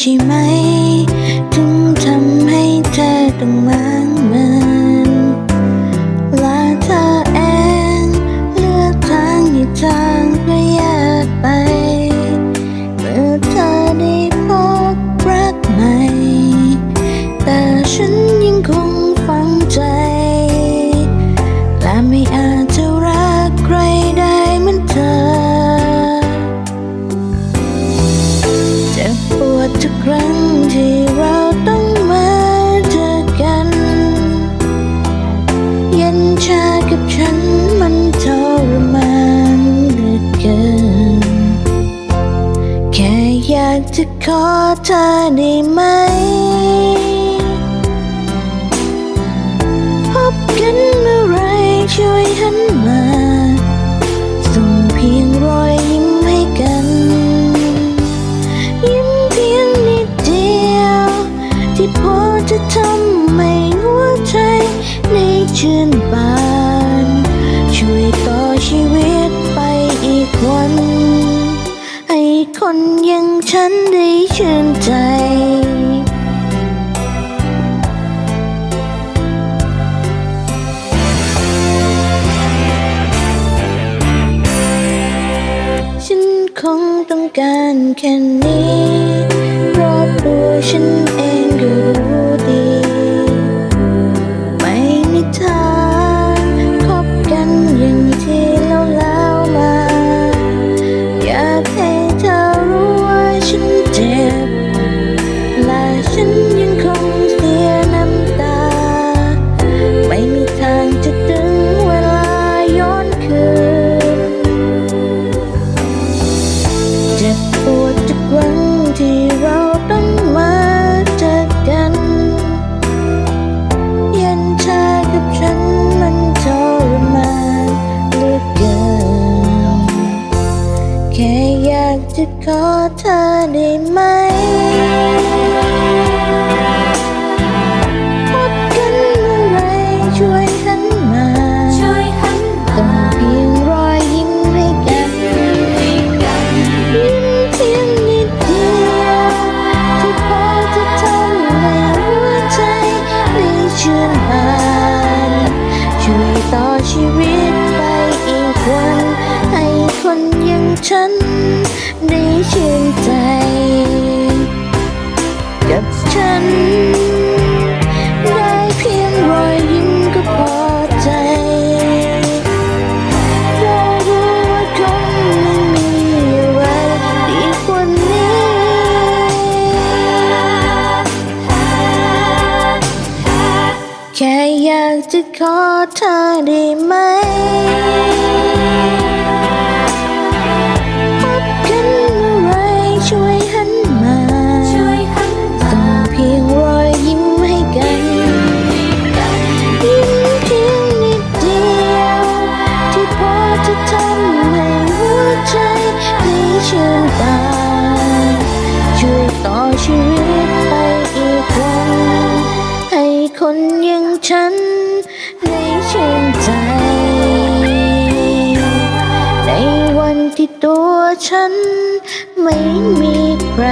ช่ไหม ถึงทำให้เธอต้องมางมันและเธอเองเลือกทางที่ทางประหยัดไป เมื่อเธอได้พบรักใหม่ แต่ฉัน เย็นชากับฉันมันทรมานเหลือเกิน แค่อยากจะขอเธอได้ไหม ฉันได้ชื่นใจ ฉันคงต้องการแค่นี้ แค่อยากจะขอเธอได้ไหมพบกันเมื่อไรช่วยหันมาช่วยหันต้องเพียงรอยยิ้มให้กันให้กันยิ้มเพียงนิดเดียวที่พอจะทำให้หัวใจได้ชื่นบานช่วยต่อชีวิต คนอย่างฉันได้ชื่นใจ กับฉัน ได้เพียงรอยยิ้มก็พอใจเพราะรู้ว่าคงไม่มีอะไรดีกว่านี้ แค่อยากจะขอเธอได้ไหม อนที่ตัวฉันไม่มีใคร